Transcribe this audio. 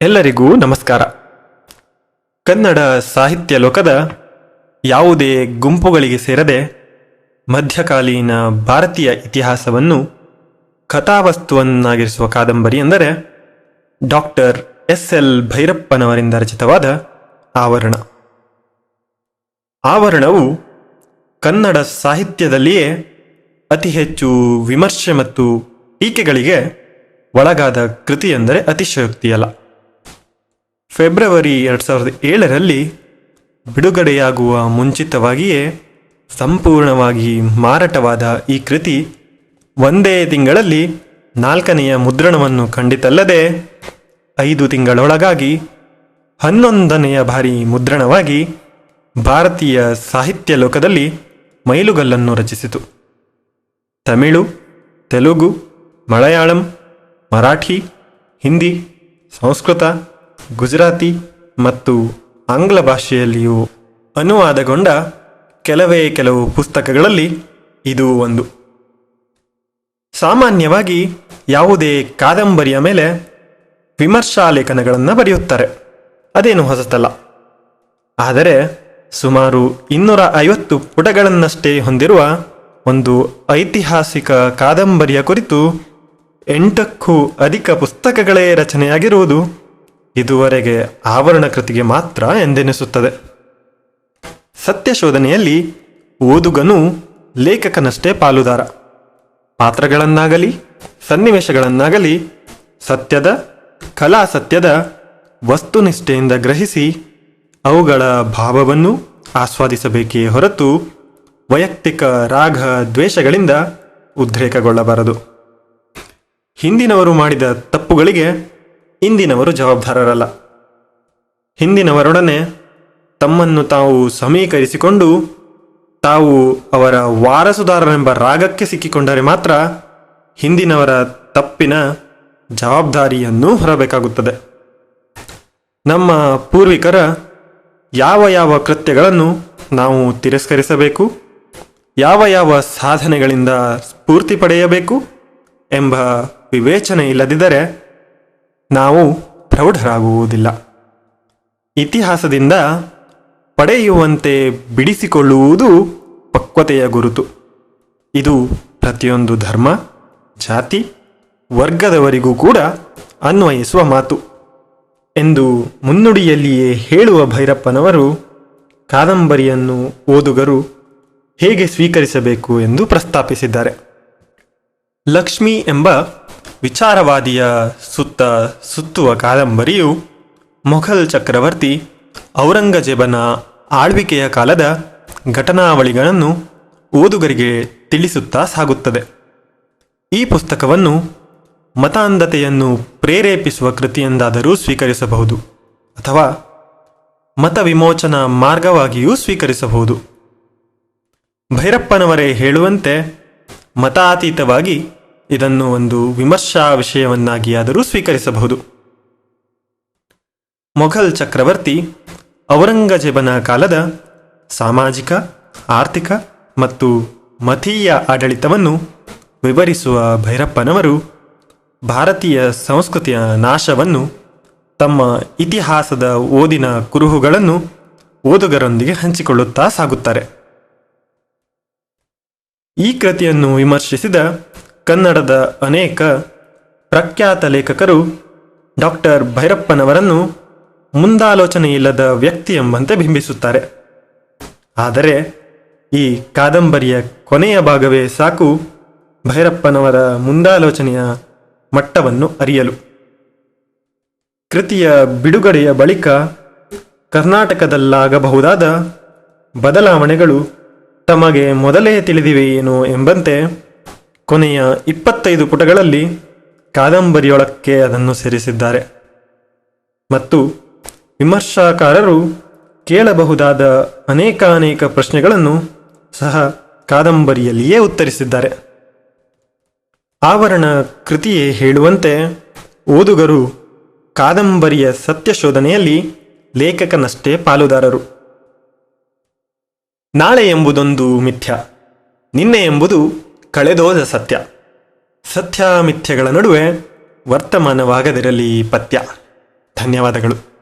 ಎಲ್ಲರಿಗೂ ನಮಸ್ಕಾರ. ಕನ್ನಡ ಸಾಹಿತ್ಯ ಲೋಕದ ಯಾವುದೇ ಗುಂಪುಗಳಿಗೆ ಸೇರದೆ ಮಧ್ಯಕಾಲೀನ ಭಾರತೀಯ ಇತಿಹಾಸವನ್ನು ಕಥಾವಸ್ತುವನ್ನಾಗಿರಿಸುವ ಕಾದಂಬರಿ ಎಂದರೆ ಡಾಕ್ಟರ್ ಎಸ್ ಎಲ್ ಭೈರಪ್ಪನವರಿಂದ ರಚಿತವಾದ ಆವರಣ. ಆವರಣವು ಕನ್ನಡ ಸಾಹಿತ್ಯದಲ್ಲಿಯೇ ಅತಿ ಹೆಚ್ಚು ವಿಮರ್ಶೆ ಮತ್ತು ಟೀಕೆಗಳಿಗೆ ಒಳಗಾದ ಕೃತಿ ಎಂದರೆ ಅತಿಶಯೋಕ್ತಿಯಲ್ಲ ಫೆಬ್ರವರಿ ಎರಡು ಸಾವಿರದ ಏಳರಲ್ಲಿ ಬಿಡುಗಡೆಯಾಗುವ ಮುಂಚಿತವಾಗಿಯೇ ಸಂಪೂರ್ಣವಾಗಿ ಮಾರಾಟವಾದ ಈ ಕೃತಿ ಒಂದೇ ತಿಂಗಳಲ್ಲಿ ನಾಲ್ಕನೆಯ ಮುದ್ರಣವನ್ನು ಕಂಡಿತಲ್ಲದೆ ಐದು ತಿಂಗಳೊಳಗಾಗಿ ಹನ್ನೊಂದನೆಯ ಬಾರಿ ಮುದ್ರಣವಾಗಿ ಭಾರತೀಯ ಸಾಹಿತ್ಯ ಲೋಕದಲ್ಲಿ ಮೈಲುಗಲ್ಲನ್ನು ರಚಿಸಿತು. ತಮಿಳು, ತೆಲುಗು, ಮಲಯಾಳಂ, ಮರಾಠಿ, ಹಿಂದಿ, ಸಂಸ್ಕೃತ ಗುಜರಾತಿ ಮತ್ತು ಆಂಗ್ಲ ಭಾಷೆಯಲ್ಲಿಯೂ ಅನುವಾದಗೊಂಡ ಕೆಲವೇ ಕೆಲವು ಪುಸ್ತಕಗಳಲ್ಲಿ ಇದು ಒಂದು. ಸಾಮಾನ್ಯವಾಗಿ ಯಾವುದೇ ಕಾದಂಬರಿಯ ಮೇಲೆ ವಿಮರ್ಶಾ ಲೇಖನಗಳನ್ನು ಬರೆಯುತ್ತಾರೆ. ಅದೇನು ಹೊಸತಲ್ಲ. ಆದರೆ ಸುಮಾರು ಇನ್ನೂರ ಐವತ್ತು ಪುಟಗಳನ್ನಷ್ಟೇ ಹೊಂದಿರುವ ಒಂದು ಐತಿಹಾಸಿಕ ಕಾದಂಬರಿಯ ಕುರಿತು ಎಂಟಕ್ಕೂ ಅಧಿಕ ಪುಸ್ತಕಗಳೇ ರಚನೆಯಾಗಿರುವುದು ಇದುವರೆಗೆ ಆವರಣ ಕೃತಿಗೆ ಮಾತ್ರ ಎಂದೆನಿಸುತ್ತದೆ. ಸತ್ಯಶೋಧನೆಯಲ್ಲಿ ಓದುಗನು ಲೇಖಕನಷ್ಟೇ ಪಾಲುದಾರ. ಪಾತ್ರಗಳನ್ನಾಗಲಿ, ಸನ್ನಿವೇಶಗಳನ್ನಾಗಲಿ, ಸತ್ಯದ, ಕಲಾ ಸತ್ಯದ ವಸ್ತುನಿಷ್ಠೆಯಿಂದ ಗ್ರಹಿಸಿ ಅವುಗಳ ಭಾವವನ್ನು ಆಸ್ವಾದಿಸಬೇಕೇ ಹೊರತು ವೈಯಕ್ತಿಕ ರಾಗ ದ್ವೇಷಗಳಿಂದ ಉದ್ರೇಕಗೊಳ್ಳಬಾರದು. ಹಿಂದಿನವರು ಮಾಡಿದ ತಪ್ಪುಗಳಿಗೆ ಇಂದಿನವರು ಜವಾಬ್ದಾರರಲ್ಲ. ಹಿಂದಿನವರೊಡನೆ ತಮ್ಮನ್ನು ತಾವು ಸಮೀಕರಿಸಿಕೊಂಡು ತಾವು ಅವರ ವಾರಸುದಾರರೆಂಬ ರಾಗಕ್ಕೆ ಸಿಕ್ಕಿಕೊಂಡರೆ ಮಾತ್ರ ಹಿಂದಿನವರ ತಪ್ಪಿನ ಜವಾಬ್ದಾರಿಯನ್ನು ಹೊರಬೇಕಾಗುತ್ತದೆ. ನಮ್ಮ ಪೂರ್ವಿಕರ ಯಾವ ಯಾವ ಕೃತ್ಯಗಳನ್ನು ನಾವು ತಿರಸ್ಕರಿಸಬೇಕು, ಯಾವ ಯಾವ ಸಾಧನೆಗಳಿಂದ ಸ್ಫೂರ್ತಿ ಪಡೆಯಬೇಕು ಎಂಬ ವಿವೇಚನೆ ಇಲ್ಲದಿದ್ದರೆ ನಾವು ಪ್ರೌಢರಾಗುವುದಿಲ್ಲ. ಇತಿಹಾಸದಿಂದ ಪಡೆಯುವಂತೆ ಬಿಡಿಸಿಕೊಳ್ಳುವುದು ಪಕ್ವತೆಯ ಗುರುತು. ಇದು ಪ್ರತಿಯೊಂದು ಧರ್ಮ, ಜಾತಿ, ವರ್ಗದವರಿಗೂ ಕೂಡ ಅನ್ವಯಿಸುವ ಮಾತು ಎಂದು ಮುನ್ನುಡಿಯಲ್ಲಿಯೇ ಹೇಳುವ ಭೈರಪ್ಪನವರು ಕಾದಂಬರಿಯನ್ನು ಓದುಗರು ಹೇಗೆ ಸ್ವೀಕರಿಸಬೇಕು ಎಂದು ಪ್ರಸ್ತಾಪಿಸಿದ್ದಾರೆ. ಲಕ್ಷ್ಮಿ ಎಂಬ ವಿಚಾರವಾದಿಯ ಸುತ್ತ ಸುತ್ತುವ ಕಾದಂಬರಿಯು ಮೊಘಲ್ ಚಕ್ರವರ್ತಿ ಔರಂಗಜೇಬನ ಆಳ್ವಿಕೆಯ ಕಾಲದ ಘಟನಾವಳಿಗಳನ್ನು ಓದುಗರಿಗೆ ತಿಳಿಸುತ್ತಾ ಸಾಗುತ್ತದೆ. ಈ ಪುಸ್ತಕವನ್ನು ಮತಾಂಧತೆಯನ್ನು ಪ್ರೇರೇಪಿಸುವ ಕೃತಿಯೆಂದಾದರೂ ಸ್ವೀಕರಿಸಬಹುದು ಅಥವಾ ಮತ ವಿಮೋಚನಾ ಮಾರ್ಗವಾಗಿಯೂ ಸ್ವೀಕರಿಸಬಹುದು. ಭೈರಪ್ಪನವರೇ ಹೇಳುವಂತೆ ಮತಾತೀತವಾಗಿ ಇದನ್ನು ಒಂದು ವಿಮರ್ಶಾ ವಿಷಯವನ್ನಾಗಿಯಾದರೂ ಸ್ವೀಕರಿಸಬಹುದು. ಮೊಘಲ್ ಚಕ್ರವರ್ತಿ ಔರಂಗಜೇಬನ ಕಾಲದ ಸಾಮಾಜಿಕ, ಆರ್ಥಿಕ ಮತ್ತು ಮತೀಯ ಆಡಳಿತವನ್ನು ವಿವರಿಸುವ ಭೈರಪ್ಪನವರು ಭಾರತೀಯ ಸಂಸ್ಕೃತಿಯ ನಾಶವನ್ನು ತಮ್ಮ ಇತಿಹಾಸದ ಓದಿನ ಕುರುಹುಗಳನ್ನು ಓದುಗರೊಂದಿಗೆ ಹಂಚಿಕೊಳ್ಳುತ್ತಾ ಸಾಗುತ್ತಾರೆ. ಈ ಕೃತಿಯನ್ನು ವಿಮರ್ಶಿಸಿದ ಕನ್ನಡದ ಅನೇಕ ಪ್ರಖ್ಯಾತ ಲೇಖಕರು ಡಾಕ್ಟರ್ ಭೈರಪ್ಪನವರನ್ನು ಮುಂದಾಲೋಚನೆಯಿಲ್ಲದ ವ್ಯಕ್ತಿ ಎಂಬಂತೆ ಬಿಂಬಿಸುತ್ತಾರೆ. ಆದರೆ ಈ ಕಾದಂಬರಿಯ ಕೊನೆಯ ಭಾಗವೇ ಸಾಕು ಭೈರಪ್ಪನವರ ಮುಂದಾಲೋಚನೆಯ ಮಟ್ಟವನ್ನು ಅರಿಯಲು. ಕೃತಿಯ ಬಿಡುಗಡೆಯ ಬಳಿಕ ಕರ್ನಾಟಕದಲ್ಲಾಗಬಹುದಾದ ಬದಲಾವಣೆಗಳು ತಮಗೆ ಮೊದಲೇ ತಿಳಿದಿವೆಯೇನೋ ಎಂಬಂತೆ ಕೊನೆಯ ಇಪ್ಪತ್ತೈದು ಪುಟಗಳಲ್ಲಿ ಕಾದಂಬರಿಯೊಳಕ್ಕೆ ಅದನ್ನು ಸೇರಿಸಿದ್ದಾರೆ. ಮತ್ತು ವಿಮರ್ಶಾಕಾರರು ಕೇಳಬಹುದಾದ ಅನೇಕಾನೇಕ ಪ್ರಶ್ನೆಗಳನ್ನು ಸಹ ಕಾದಂಬರಿಯಲ್ಲಿಯೇ ಉತ್ತರಿಸಿದ್ದಾರೆ. ಆವರಣ ಕೃತಿಯೇ ಹೇಳುವಂತೆ ಓದುಗರು ಕಾದಂಬರಿಯ ಸತ್ಯಶೋಧನೆಯಲ್ಲಿ ಲೇಖಕನಷ್ಟೇ ಪಾಲುದಾರರು. ನಾಳೆ ಎಂಬುದೊಂದು ಮಿಥ್ಯ, ನಿನ್ನೆ ಎಂಬುದು ಕಳೆದೋದ ಸತ್ಯ. ಸತ್ಯ ಮಿಥ್ಯಗಳ ನಡುವೆ ವರ್ತಮಾನವಾಗದಿರಲಿ ಪತ್ಯ. ಧನ್ಯವಾದಗಳು.